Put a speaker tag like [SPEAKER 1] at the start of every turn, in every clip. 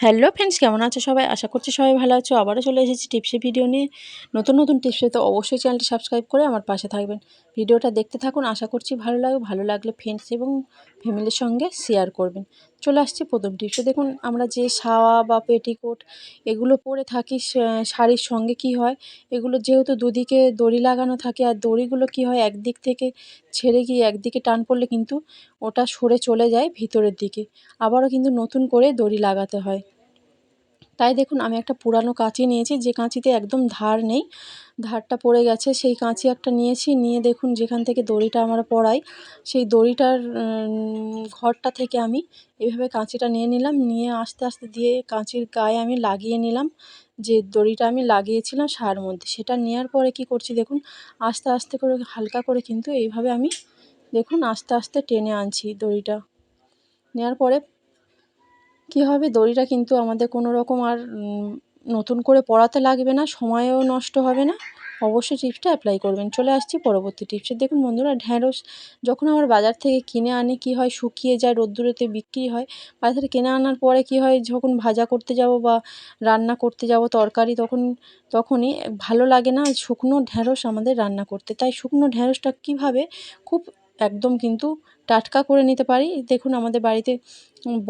[SPEAKER 1] Hello friends, কেমন আছো সবাই? আশা করছি সবাই ভালো আছো। আবারও চলে এসেছি টিপসে ভিডিও নিয়ে। নতুন নতুন টিপসে তো অবশ্যই চ্যানেলটি সাবস্ক্রাইব করে আমার পাশে থাকবেন। ভিডিওটা দেখতে থাকুন। আশা করছি ভালো লাগবে ভালো লাগলে ফ্রেন্ডস এবং ফ্যামিলির সঙ্গে শেয়ার করবেন। চলে আসছি প্রথম টিপসে দেখুন, আমরা যে সাওয়া বা পেটিকোট এগুলো পরে থাকি শাড়ির সঙ্গে কি হয়? এগুলো যেহেতু দুদিকে দড়ি লাগানো থাকে আর দড়িগুলো কি হয়? একদিক থেকে ছেড়ে গিয়ে একদিকে টান পড়লে কিন্তু ওটা সরে চলে যায় ভিতরের দিকে। আবারও কিন্তু নতুন করে দড়ি লাগাতে হয়। তাই দেখুন, আমি একটা পুরানো কাঁচি নিয়েছি, যে কাঁচিতে একদম ধার নেই, ধারটা পড়ে গেছে, সেই কাঁচি একটা নিয়েছি, নিয়ে দেখুন, যেখান থেকে দড়িটা আমার পড়াই, সেই দড়িটার ঘরটা থেকে আমি এভাবে কাঁচিটা নিয়ে নিলাম, নিয়ে আস্তে আস্তে দিয়ে কাঁচির গায়ে আমি লাগিয়ে নিলাম, যে দড়িটা আমি লাগিয়েছিলাম সার মধ্যে, সেটা নেওয়ার পরে কি করছি দেখুন, আস্তে আস্তে করে, হালকা করে কিন্তু এইভাবে আমি দেখুন, আস্তে আস্তে টেনে আনছি দড়িটা। নেওয়ার পরে কী হবে? দড়িটা কিন্তু আমাদের কোনো রকম আর নতুন করে পড়াতে লাগবে না, সময়ও নষ্ট হবে না। অবশ্যই টিপসটা অ্যাপ্লাই করবেন। চলে আসছি পরবর্তী টিপসে। দেখুন বন্ধুরা, ঢ্যাঁড়স যখন আমার বাজার থেকে কিনে আনি, কি হয়? শুকিয়ে যায়, রোদ্দুরেতে বিক্রি হয়। বাজার থেকে কিনে আনার পরে কি হয়? যখন ভাজা করতে যাব বা রান্না করতে যাব তরকারি, তখন, তখনই ভালো লাগে না শুকনো ঢ্যাঁড়স আমাদের রান্না করতে। তাই শুকনো ঢ্যাঁড়সটা কীভাবে? খুব একদম কিন্তু টাটকা করে নিতে পারি। দেখুন, আমাদের বাড়িতে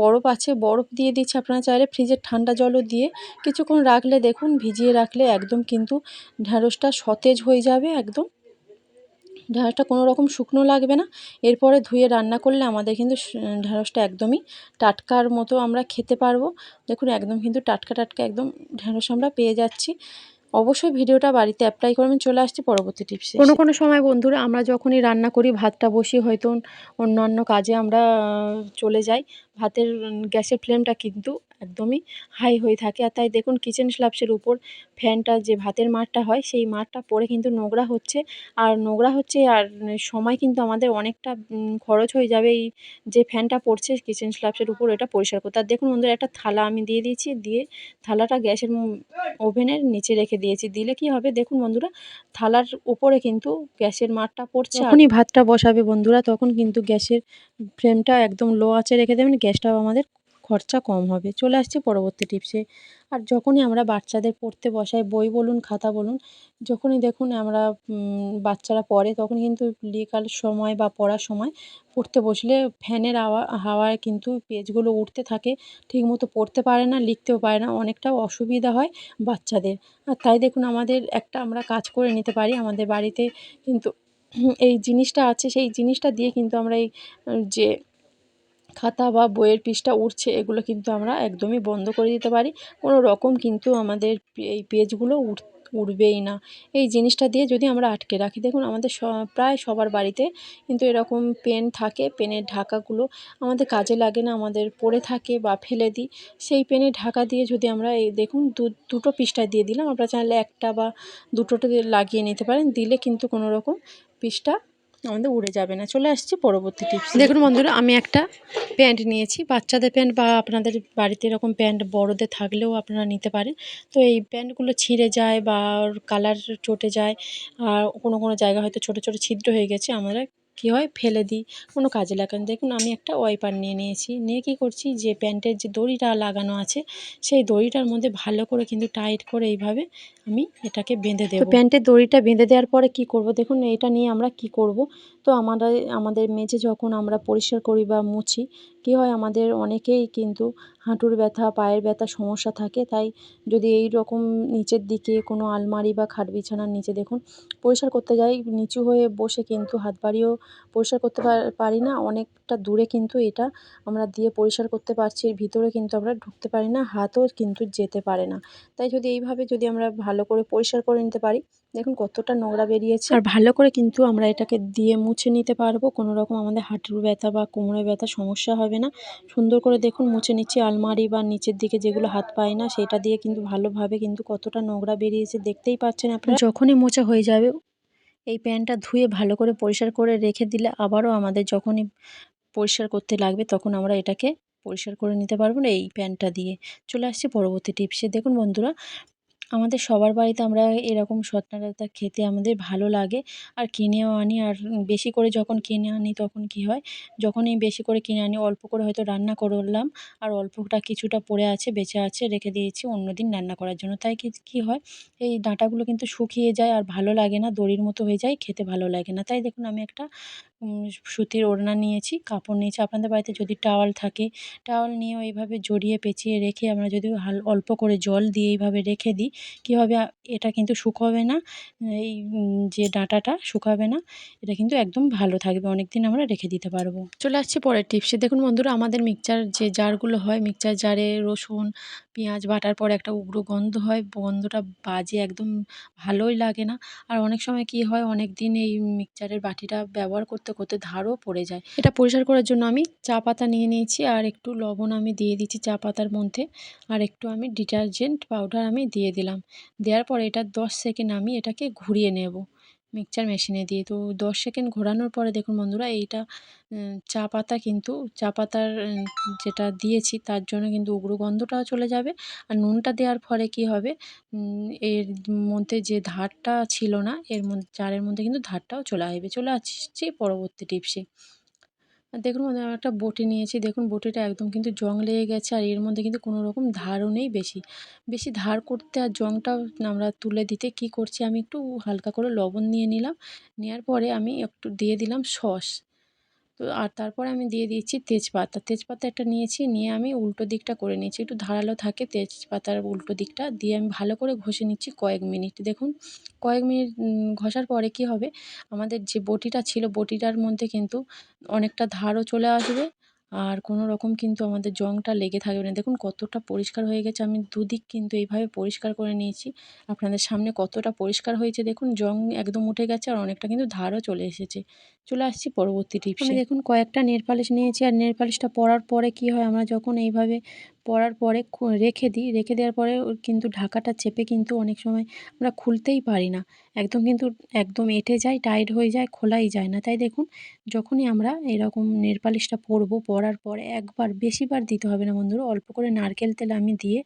[SPEAKER 1] বরফ আছে, বরফ দিয়ে দিচ্ছি আপনারা চাইলে ফ্রিজের ঠান্ডা জলও দিয়ে। কিছুক্ষণ রাখলে দেখুন, ভিজিয়ে রাখলে একদম কিন্তু ঢ্যাঁড়সটা সতেজ হয়ে যাবে একদম। ঢ্যাঁড়সটা কোনো রকম শুকনো লাগবে না। এরপরে ধুয়ে রান্না করলে আমাদের কিন্তু ঢ্যাঁড়সটা একদমই টাটকার মতো আমরা খেতে পারব। দেখুন, একদম কিন্তু টাটকা টাটকা একদম ঢ্যাঁড়স আমরা পেয়ে যাচ্ছি। অবশ্যই ভিডিওটা বাড়িতে অ্যাপ্লাই করবেন চলে আসছি পরবর্তী টিপসে কোনো কোনো সময় বন্ধুরা আমরা যখনই রান্না করি, ভাতটা বসিয়ে হয়তো অন্যান্য কাজে আমরা চলে যাই। ভাতের গ্যাসের ফ্লেমটা কিন্তু একদমই হাই হয়ে থাকে। আর তাই দেখুন কিচেন স্ল্যাবসের উপর ফ্যানটা যে ভাতের মাঠটা হয়, সেই মাঠটা পরে কিন্তু নোংরা হচ্ছে। আর নোংরা হচ্ছে আর সময় কিন্তু আমাদের অনেকটা খরচ হয়ে যাবে এই যে ফ্যানটা পড়ছে কিচেন স্ল্যাবসের উপর এটা পরিষ্কার করতে। আর দেখুন বন্ধুরা, একটা থালা আমি দিয়ে দিয়েছি, দিয়ে থালাটা গ্যাসের ওভেনের নিচে রেখে দিয়েছি। দিলে কি হবে? দেখুন বন্ধুরা, থালার উপরে কিন্তু গ্যাসের মাঠটা পড়ছে। যখনই ভাতটা বসাবে বন্ধুরা, তখন কিন্তু গ্যাসের ফ্লেমটা একদম লো আঁচে রেখে দেবেন। গ্যাসটাও আমাদের খরচা কম হবে। চলে আসছে পরবর্তী টিপসে আর যখনই আমরা বাচ্চাদের পড়তে বসাই, বই বলুন, খাতা বলুন, যখনই দেখুন আমরা বাচ্চারা পড়ে, তখন কিন্তু বিকাল সময় বা পড়ার সময় পড়তে বসলে ফ্যানের হাওয়া, হাওয়ায় কিন্তু পেজগুলো উঠতে থাকে। ঠিকমতো পড়তে পারে না, লিখতেও পারে না। অনেকটা অসুবিধা হয় বাচ্চাদের। আর তাই দেখুন আমাদের একটা আমরা কাজ করে নিতে পারি। আমাদের বাড়িতে কিন্তু এই জিনিসটা আছে, সেই জিনিসটা দিয়ে কিন্তু আমরা এই, যে খাতা বা বইয়ের পৃষ্ঠা উঠছে এগুলো কিন্তু আমরা একদমই বন্ধ করে দিতে পারি। কোনো রকম কিন্তু আমাদের এই পেজগুলো উঠ উঠবেই না। এই জিনিসটা দিয়ে যদি আমরা আটকে রাখি, দেখুন আমাদের প্রায় সবার বাড়িতে কিন্তু এরকম পেন থাকে, পেনের ঢাকাগুলো আমাদের কাজে লাগে না, আমাদের পড়ে থাকে বা ফেলে দিই। সেই পেনের ঢাকা দিয়ে যদি আমরা এই, দেখুন দুটো পৃষ্ঠায় দিয়ে দিলাম, আপনারা চাইলে একটা বা দুটোটা লাগিয়ে নিতে পারেন, দিলে কিন্তু কোনো রকম পৃষ্ঠা আমাদের উড়ে যাবে না। চলে আসছি পরবর্তী টিপস। দেখুন বন্ধুরা, আমি একটা প্যান্ট নিয়েছি। বাচ্চাদের প্যান্ট বা আপনাদের বাড়িতে এরকম প্যান্ট বড়দের থাকলেও আপনারা নিতে পারেন। তো এই প্যান্টগুলো ছিঁড়ে যায় বা কালার চটে যায় আর কোনো কোনো জায়গা হয়তো ছোটো ছোটো ছিদ্র হয়ে গেছে আমরা কী হয় ফেলে দিই। কোনো কাজে লাগান। দেখুন আমি একটা ওয়াইপার নিয়ে নিয়েছি। নিয়ে কী করছি? যে প্যান্টের যে দড়িটা লাগানো আছে সেই দড়িটার মধ্যে ভালো করে কিন্তু টাইট করে এইভাবে আমি এটাকে বেঁধে দেবো। প্যান্টের দড়িটা বেঁধে দেওয়ার পরে কি করব? দেখুন এটা নিয়ে আমরা কি করব? তো আমাদের আমাদের মেঝে যখন আমরা পরিষ্কার করি বা মুছি, কী হয় আমাদের অনেকেই কিন্তু হাঁটুর ব্যথা, পায়ের ব্যথা সমস্যা থাকে। তাই যদি এই রকম নিচের দিকে কোনো আলমারি বা খাট বিছানার নিচে দেখুন, পরিষ্কার করতে যাই, নিচু হয়ে বসে কিন্তু হাত বাড়িয়েও পরিষ্কার করতে পারি না। অনেকটা দূরে কিন্তু এটা আমরা দিয়ে পরিষ্কার করতে পারছি, এর ভিতরে কিন্তু আমরা ঢুকতে পারি না, হাতও কিন্তু যেতে পারে না। তাই যদি এইভাবে যদি আমরা ভালো করে পরিষ্কার করে নিতে পারি দেখুন কতটা নোংরা বেরিয়েছে। আর ভালো করে কিন্তু আমরা এটাকে দিয়ে মুছে নিতে পারব। কোনো রকম আমাদের হাঁটুর ব্যথা বা কোমরে ব্যথা সমস্যা হবে না। সুন্দর করে দেখুন মুছে নিচ্ছি আলমারি বা নিচের দিকে যেগুলো হাত পায় না সেটা দিয়ে কিন্তু ভালোভাবে কিন্তু কতটা নোংরা বেরিয়েছে দেখতেই পাচ্ছেন আপনারা। যখনই মোছা হয়ে যাবে এই প্যানটা ধুয়ে ভালো করে পরিষ্কার করে রেখে দিলে আবারও আমাদের যখনই পরিষ্কার করতে লাগবে তখন আমরা এটাকে পরিষ্কার করে নিতে পারব না এই প্যানটা দিয়ে। চলে আসছি পরবর্তী টিপসে। দেখুন বন্ধুরা আমাদের সবার বাড়িতে আমরা এরকম সজনা ডাঁটা খেতে আমাদের ভালো লাগে। আর কিনেও আনি আর বেশি করে যখন কিনে আনি তখন কী হয়? যখনই বেশি করে কিনে আনি, অল্প করে হয়তো রান্না করলাম আর অল্পটা কিছুটা পড়ে আছে, বেঁচে আছে, রেখে দিয়েছি অন্য দিন রান্না করার জন্য। তাই কী হয়? এই ডাঁটাগুলো কিন্তু শুকিয়ে যায় আর ভালো লাগে না, দড়ির মতো হয়ে যায়, খেতে ভালো লাগে না। তাই দেখুন, আমি একটা সুতির ওড়না নিয়েছি, কাপড় নিয়েছি। আপনাদের বাড়িতে যদি টাওয়াল থাকে, টাওয়াল নিয়েও এইভাবে জড়িয়ে পেঁচিয়ে রেখে আমরা যদি হাল, অল্প করে জল দিয়ে এইভাবে রেখে দিই কী হবে এটা কিন্তু শুকোবে না, এই যে ডাঁটাটা শুকাবে না, এটা কিন্তু একদম ভালো থাকবে। অনেক দিন আমরা রেখে দিতে পারব। চলে আসছি পরের টিপসে। দেখুন বন্ধুরা, আমাদের মিক্সচার যে জারগুলো হয়, মিক্সচার জারে রসুন, পেঁয়াজ বাটার পর একটা উগ্র গন্ধ হয়, গন্ধটা বাজে, একদম ভালোই লাগে না। আর অনেক সময় কি হয় অনেক দিন এই মিক্সচারের বাটিটা ব্যবহার করতে করতে করতে ধারও পড়ে যায়। এটা পরিষ্কার করার জন্য আমি চা পাতা নিয়ে নিয়েছি আর একটু লবণ আমি দিয়ে দিচ্ছি চা পাতার মধ্যে আর একটু আমি ডিটারজেন্ট পাউডার আমি দিয়ে দিলাম। দেওয়ার পরে এটা দশ সেকেন্ড আমি এটাকে ঘুরিয়ে নেব। মিক্সচার মেশিনে দিয়ে। তো দশ সেকেন্ড ঘোরানোর পরে দেখুন বন্ধুরা, এইটা চা পাতা কিন্তু, চা পাতার যেটা দিয়েছি তার জন্য কিন্তু উগ্র গন্ধটাও চলে যাবে। আর নুনটা দেওয়ার ফলে কি হবে? এর মধ্যে যে ধারটা ছিল না, এর মধ্যে চারের মধ্যে কিন্তু ধারটাও চলে আসবে। চলে আসছি পরবর্তী টিপসে। দেখুন বন্ধুরা আমি একটা বটি নিয়েছি। দেখুন বটিটা একদম কিন্তু জং লেগে গেছে আর এর মধ্যে কিন্তু কোনো রকম ধারও নেই বেশি। বেশি ধার করতে আর জংটা আমরা তুলে দিতে কি করছি আমি একটু হালকা করে লবণ নিয়ে নিলাম। নেওয়ার পরে আমি একটু দিয়ে দিলাম সস। তো আর তারপরে আমি দিয়ে দিয়েছি তেজপাতা। তেজপাতা একটা নিয়েছি, নিয়ে আমি উল্টো দিকটা করে নিয়েছি। একটু ধারালো থাকে তেজপাতার উল্টো দিকটা। দিয়ে আমি ভালো করে ঘষে নিচ্ছি কয়েক মিনিট। দেখুন, কয়েক মিনিট ঘষার পরে কি হবে? আমাদের যে বটিটা ছিল, বটিটার মধ্যে কিন্তু অনেকটা ধারও চলে আসবে। আর কোনো রকম কিন্তু আমাদের জংটা লেগে থাকবে না। দেখুন কতটা পরিষ্কার হয়ে গেছে, আমি দুদিক কিন্তু এইভাবে পরিষ্কার করে নিয়েছি। আপনাদের সামনে কতটা পরিষ্কার হয়েছে দেখুন, জং একদম উঠে গেছে আর অনেকটা কিন্তু ধারও চলে এসেছে। চলে আসছি পরবর্তী টিপস। দেখুন কয়েকটা নেল পালিশ নিয়েছি আর নেল পালিশটা পরার পরে কি হয়, আমরা যখন এইভাবে পরার পরে রেখে দিই। রেখে দেওয়ার পরে কিন্তু ঢাকাটা চেপে কিন্তু অনেক সময় আমরা খুলতেই পারি না। একদম কিন্তু একদম এঁটে যায়, টাইট হয়ে যায়, খোলাই যায় না। তাই দেখুন, যখনই আমরা এরকম নেল পালিশটা পরবো পরার পরে একবার, বেশিবার দিতে হবে না বন্ধুরা। অল্প করে নারকেল তেল আমি দিয়ে,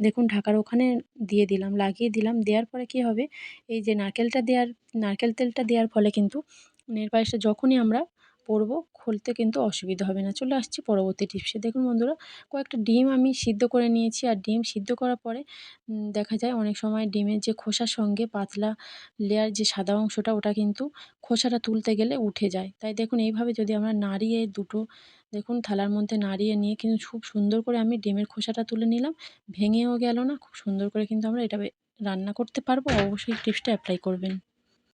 [SPEAKER 1] দেখুন ঢাকার ওখানে দিয়ে দিলাম, লাগিয়ে দিলাম। দেওয়ার পরে কি হবে? এই যে নারকেলটা দেওয়ার, নারকেল তেলটা দেওয়ার ফলে কিন্তু নেল পালিশটা যখনই আমরা পরবো, খুলতে কিন্তু অসুবিধা হবে না। চলে আসছি পরবর্তী টিপসে। দেখুন বন্ধুরা, কয়েকটা ডিম আমি সিদ্ধ করে নিয়েছি আর ডিম সিদ্ধ করার পরে দেখা যায় অনেক সময় ডিমের যে খোসার সঙ্গে পাতলা লেয়ার যে সাদা অংশটা, ওটা কিন্তু খোসাটা তুলতে গেলে উঠে যায়। তাই দেখুন, এইভাবে যদি আমরা নাড়িয়ে দুটো, দেখুন থালার মধ্যে নাড়িয়ে নিয়ে কিন্তু খুব সুন্দর করে আমি ডিমের খোসাটা তুলে নিলাম। ভেঙেও গেল না, খুব সুন্দর করে কিন্তু আমরা এটা রান্না করতে পারব। অবশ্যই টিপসটা অ্যাপ্লাই করবেন।